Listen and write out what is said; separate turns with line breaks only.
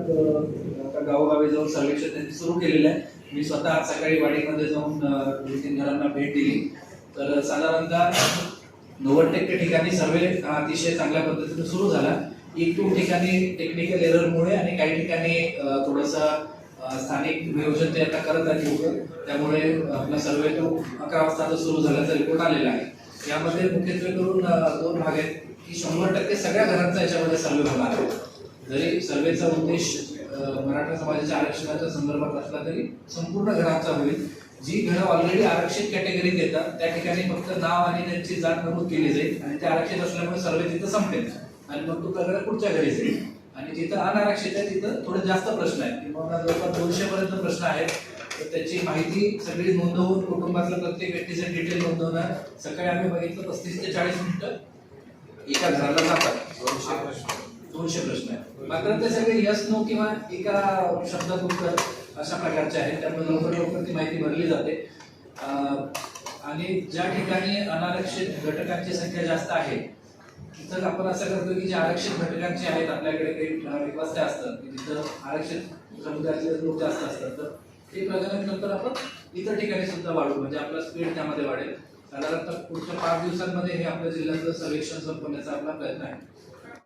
आता गावोगावी जाऊन सर्वेक्षण त्यांनी सुरू केलेलं आहे. मी स्वतः आज सकाळी वाडीमध्ये जाऊन दोन तीन घरांना भेट दिली. तर साधारणतः नव्वद टक्के ठिकाणी सर्वे अतिशय चांगल्या पद्धतीने सुरू झाला. एक दोन ठिकाणी टेक्निकल एररमुळे आणि काही ठिकाणी थोडंसं स्थानिक नियोजन ते आता करत आहेत लोक. त्यामुळे आपला सर्वे तो अकरा वाजता सुरू झाल्याचा रिपोर्ट आलेला आहे. यामध्ये मुख्यत्वे करून दोन भाग आहेत की शंभर टक्के सगळ्या घरांचा याच्यामध्ये सर्वे होणार आहे. जरी सर्वेचा उद्देश मराठा समाजाच्या आरक्षणाच्या संदर्भात असला तरी संपूर्ण घरांचा होईल. जी घरं ऑलरेडी आरक्षित कॅटेगरीत येतात त्या ठिकाणी फक्त नाव आणि त्यांची जात नमूद केली जाईल आणि ते आरक्षित असल्यामुळे सर्वे तिथं संपेल. आणि मग तो प्रकार पुढच्या घरी जाईल. आणि जिथं अनारक्षित आहे तिथं थोडे जास्त प्रश्न आहेत किंवा जवळपास दोनशे पर्यंत प्रश्न आहेत. तर त्याची माहिती सगळी नोंदवून कुटुंबातलं प्रत्येक व्यक्तीचं डिटेल नोंदवणं. सकाळी आम्ही बघितलं पस्तीस ते चाळीस मिनिटं एका घराला जातात. मात्र ते सगळे यस नो किंवा एका शब्दात उत्तर अशा प्रकारचे आहेत. त्यामुळे लवकर लवकर ती माहिती भरली जाते. आणि ज्या ठिकाणी अनारक्षित घटकांची संख्या जास्त आहे तिथं आपण असं करतो की जे आरक्षित घटकांचे आहेत आपल्याकडे काही विकास असतात की तिथं आरक्षित समुदायातले लोक जास्त असतात तर ते प्रजनन नंतर आपण इतर ठिकाणी सुद्धा वाढू म्हणजे आपला स्पीड त्यामध्ये वाढेल. साधारणतः पुढच्या पाच दिवसांमध्ये हे आपल्या जिल्ह्याचं सर्वेक्षण संपवण्याचा आपला प्रयत्न आहे.